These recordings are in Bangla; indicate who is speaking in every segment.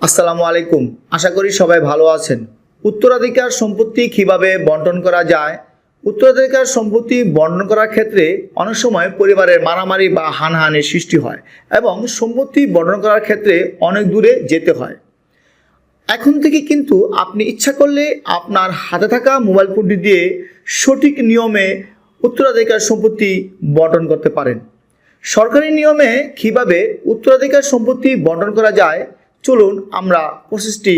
Speaker 1: আসসালামু আলাইকুম। আশা করি সবাই ভালো আছেন। উত্তরাধিকার সম্পত্তি কীভাবে বন্টন করা যায়? উত্তরাধিকার সম্পত্তি বন্টন করার ক্ষেত্রে অনেক সময় পরিবারের মারামারি বা হানাহানির সৃষ্টি হয় এবং সম্পত্তি বন্টন করার ক্ষেত্রে অনেক দূরে যেতে হয়। এখন থেকে কিন্তু আপনি ইচ্ছা করলে আপনার হাতে থাকা মোবাইল ফোনটি দিয়ে সঠিক নিয়মে উত্তরাধিকার সম্পত্তি বন্টন করতে পারেন। সরকারি নিয়মে কীভাবে উত্তরাধিকার সম্পত্তি বন্টন করা যায় চলুন আমরা প্রসেসটি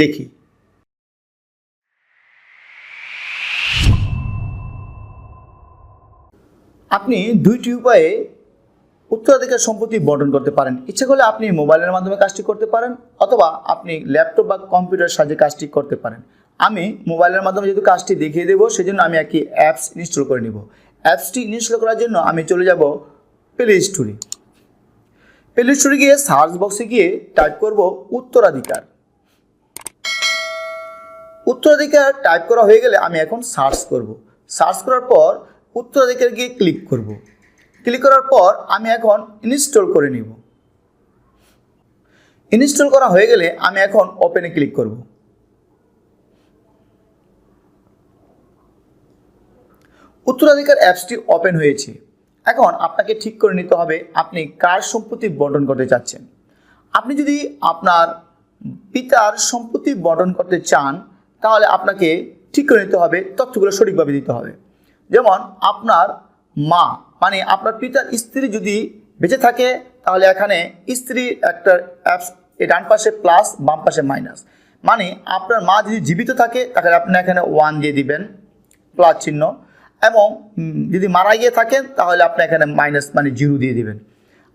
Speaker 1: দেখি। আপনি দুইটি উপায়ে উত্তরাধিকার সম্পত্তি বন্টন করতে পারেন। ইচ্ছে করলে আপনি মোবাইলের মাধ্যমে কাজটি করতে পারেন অথবা আপনি ল্যাপটপ বা কম্পিউটার সাহায্যে কাজটি করতে পারেন। আমি মোবাইলের মাধ্যমে যেহেতু কাজটি দেখিয়ে দেবো, সেজন্য আমি একটি অ্যাপস ইনস্টল করে নিব। অ্যাপসটি ইনস্টল করার জন্য আমি চলে যাব প্লে স্টোরে। প্লে স্টোরে গিয়ে সার্চ বক্সে গিয়ে টাইপ করব উত্তরাধিকার। উত্তরাধিকার টাইপ করা হয়ে গেলে আমি এখন সার্চ করব। সার্চ করার পর উত্তরাধিকার গিয়ে ক্লিক করব। ক্লিক করার পর আমি এখন ইনস্টল করে নিব। ইনস্টল করা হয়ে গেলে আমি এখন ওপেনে ক্লিক করব। উত্তরাধিকার অ্যাপসটি ওপেন হয়েছে। এখন আপনাকে ঠিক করে নিতে হবে আপনি কার সম্পত্তি বন্টন করতে চাচ্ছেন। আপনি যদি আপনার পিতার সম্পত্তি বন্টন করতে চান, তাহলে আপনাকে ঠিক করে নিতে হবে, তথ্যগুলো সঠিকভাবে দিতে হবে। যেমন আপনার মা মানে আপনার পিতার স্ত্রী যদি বেঁচে থাকে, তাহলে এখানে স্ত্রী একটা অ্যাপস ডান পাশে প্লাস, বাম পাশে মাইনাস। মানে আপনার মা যদি জীবিত থাকে, তাহলে আপনি এখানে ওয়ান দিয়ে দিবেন, প্লাস চিহ্ন। এবং যদি মারা গিয়ে থাকেন তাহলে আপনি এখানে মাইনাস মানে জিরো দিয়ে দিবেন।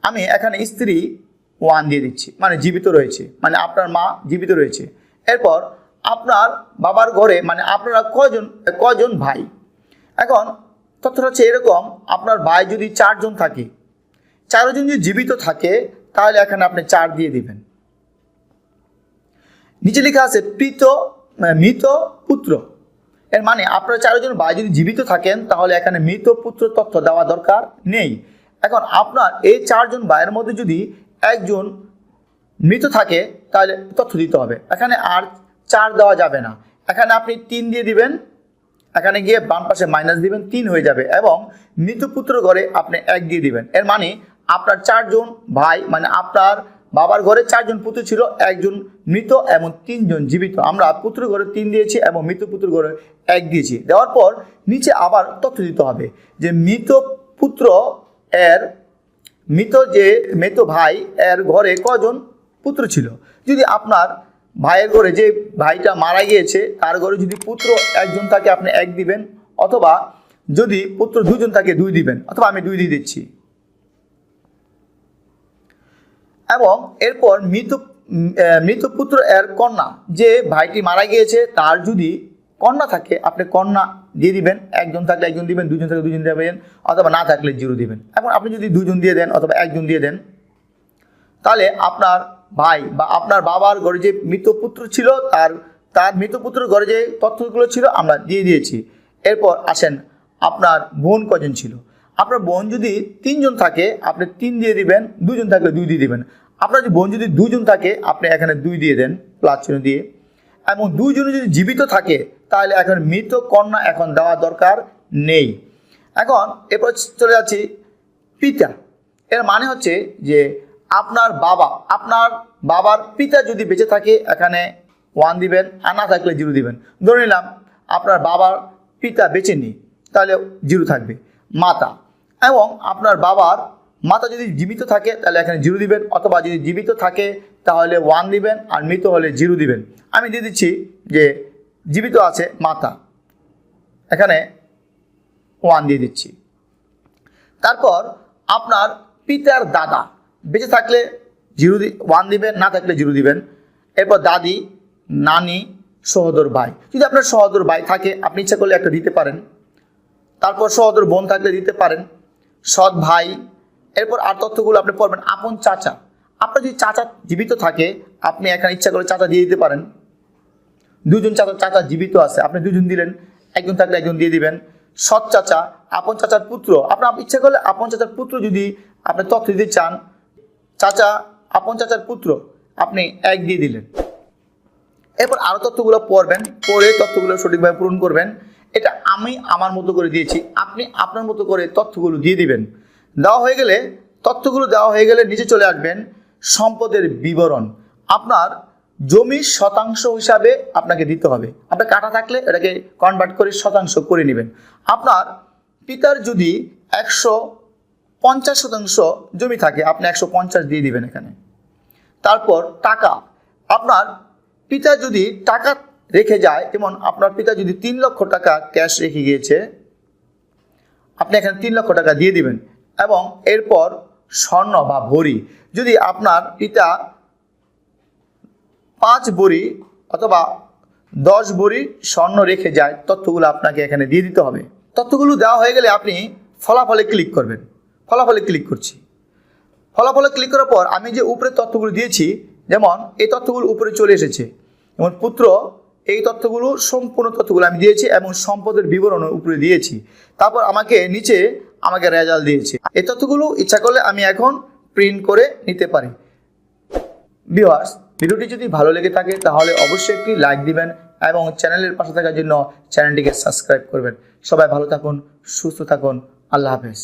Speaker 1: আমি এখানে স্ত্রী ওয়ান দিয়ে দিচ্ছি মানে জীবিত রয়েছে মানে আপনার মা জীবিত রয়েছে। এরপর আপনার বাবার ঘরে মানে আপনারা কজন কজন ভাই? এখন তথ্যটা হচ্ছে এরকম আপনার ভাই যদি চারজন থাকে চারজন যদি জীবিত থাকে তাহলে এখানে আপনি চার দিয়ে দিবেন। নিচে লেখা আছে প্রীত মানে মৃত পুত্র। এর মানে আপনারা চারজন ভাই যদি জীবিত থাকেন, তাহলে এখানে মৃত পুত্র তথ্য দেওয়া দরকার নেই। এখন আপনার এই চারজন ভাইয়ের মধ্যে যদি একজন মৃত থাকে, তাহলে তথ্য দিতে হবে। এখানে আর চার দেওয়া যাবে না। এখানে আপনি তিন দিয়ে দিবেন। এখানে গিয়ে বাম পাশে মাইনাস দিবেন, তিন হয়ে যাবে এবং মৃত পুত্র ঘরে আপনি এক দিয়ে দিবেন। এর মানে আপনার চারজন ভাই মানে আপনার বাবার ঘরে চারজন পুত্র ছিল, একজন মৃত এবং তিনজন জীবিত। আমরা পুত্র ঘরে তিন দিয়েছি এবং মৃত পুত্র ঘরে এক দিয়েছি। দেওয়ার পর নিচে আবার তথ্য দিতে হবে যে মৃত পুত্র এর মৃত যে মৃত ভাই এর ঘরে কজন পুত্র ছিল? যদি আপনার ভাইয়ের ঘরে যে ভাইটা মারা গিয়েছে, তার ঘরে যদি পুত্র একজন থাকে, আপনি এক দিবেন, অথবা যদি পুত্র দুজন থাকে, দুই দিবেন, অথবা আমি দুই দিয়ে দিচ্ছি। এবং এরপর মৃত মৃত পুত্র এর কন্যা। যে ভাইটি মারা গিয়েছে, তার যদি কন্যা থাকে, আপনি কন্যা দিয়ে দিবেন। একজন থাকলে একজন দিবেন, দুজন থাকলে দুজন দেবেন, অথবা না থাকলে জিরো দিবেন। এখন আপনি যদি দুজন দিয়ে দেন, অথবা একজন দিয়ে দেন, তাহলে আপনার ভাই বা আপনার বাবার ঘরে যে মৃত পুত্র ছিল, তার তার মৃত পুত্রের ঘরে যে তথ্যগুলো ছিল, আমরা দিয়ে দিয়েছি। এরপর আসেন, আপনার বোন কজন ছিল? আপনার বোন যদি তিনজন থাকে, আপনি তিন দিয়ে দিবেন দুজন থাকলে দুই দিয়ে দিবেন। আপনার যদি বোন যদি দুজন থাকে, আপনি এখানে দুই দিয়ে দেন প্লাস চিহ্ন দিয়ে। এবং দুইজনে যদি জীবিত থাকে, তাহলে এখন মৃত কন্যা এখন দেওয়া দরকার নেই। এখন এরপর চলে যাচ্ছি পিতা। এর মানে হচ্ছে যে আপনার বাবা, আপনার বাবার পিতা যদি বেঁচে থাকে, এখানে ওয়ান দিবেন, আর না থাকলে জিরো দিবেন। ধরে নিলাম, আপনার বাবার পিতা বেঁচে নেই, তাহলে জিরো থাকবে। মাতা এবং আপনার বাবার মাতা যদি জীবিত থাকে, তাহলে এখানে জিরো দিবেন, অথবা যদি জীবিত থাকে, তাহলে ওয়ান দিবেন, আর মৃত হলে জিরো দিবেন। আমি দিয়ে দিচ্ছি যে জীবিত আছে মাতা। এখানে ওয়ান দিয়ে দিচ্ছি। তারপর আপনার পিতার দাদা। বেঁচে থাকলে জিরো ওয়ান দিবেন, না থাকলে জিরো দিবেন। এরপর দাদি, নানি, সহোদর, ভাই। যদি আপনার সহোদর, ভাই থাকে, আপনি ইচ্ছা করলে একটা দিতে পারেন। তারপর সহোদর, বোন থাকলে দিতে পারেন। সৎ ভাই, এরপর আর তথ্যগুলো আপনি পড়বেন। আপন চাচা। আপনার যদি চাচা জীবিত থাকে, আপনি এখানে ইচ্ছা করে চাচা দিয়ে দিতে পারেন। দুজন চাচা চাচা জীবিত আছে, আপনি দুজন দিলেন, একজন থাকলে একজন দিয়ে দিবেন। সৎ চাচা, আপন চাচার পুত্র। আপনার ইচ্ছা করলে আপন চাচার পুত্র যদি আপনি তথ্য দিতে চান, চাচা, আপন চাচার পুত্র, আপনি এক দিয়ে দিলেন। এরপর আরও তথ্যগুলো পড়বেন, পড়ে তথ্যগুলো সঠিকভাবে পূরণ করবেন। এটা আমি আমার মতো করে দিয়েছি, আপনি আপনার মতো করে তথ্যগুলো দিয়ে দিবেন। দেওয়া হয়ে গেলে, তথ্যগুলো দেওয়া হয়ে গেলে নিচে চলে আসবেন সম্পদের বিবরণ। আপনার জমির শতাংশ হিসাবে আপনাকে দিতে হবে। আপনার কাটা থাকলে এটাকে কনভার্ট করে শতাংশ করে নেবেন। আপনার পিতার যদি একশো পঞ্চাশ শতাংশ জমি থাকে, আপনি একশো পঞ্চাশ দিয়ে দিবেন এখানে। তারপর টাকা। আপনার পিতা যদি টাকা রেখে যায়, যেমন আপনার পিতা যদি তিন লক্ষ টাকা ক্যাশ রেখে গিয়েছে, আপনি এখানে তিন লক্ষ টাকা দিয়ে দিবেন এবং এরপর স্বর্ণ বা ভরি যদি আপনার পিতা পাঁচ বড়ি অথবা দশ বড়ি স্বর্ণ রেখে যায়, তথ্যগুলো আপনাকে এখানে দিয়ে দিতে হবে। তথ্যগুলো দেওয়া হয়ে গেলে আপনি ফলাফলে ক্লিক করবেন। ফলাফলে ক্লিক করছি। ফলাফলে ক্লিক করার পর আমি যে উপরে তথ্যগুলো দিয়েছি, যেমন এই তথ্যগুলো উপরে চলে এসেছে। যেমন পুত্র এই তথ্যগুলো, সম্পূর্ণ তথ্যগুলো আমি দিয়েছি এবং সম্পদের বিবরণ উপরে দিয়েছি। তারপর আমাকে নিচে আমাকে রেজাল্ট দিয়েছে। এই তথ্যগুলো ইচ্ছা করলে আমি এখন প্রিন্ট করে নিতে পারি। ভিউয়ার্স, ভিডিওটি যদি ভালো লেগে থাকে, তাহলে অবশ্যই একটি লাইক দিবেন এবং চ্যানেলের পাশে থাকার জন্য চ্যানেলটিকে সাবস্ক্রাইব করবেন। সবাই ভালো থাকুন, সুস্থ থাকুন, আল্লাহ হাফেজ।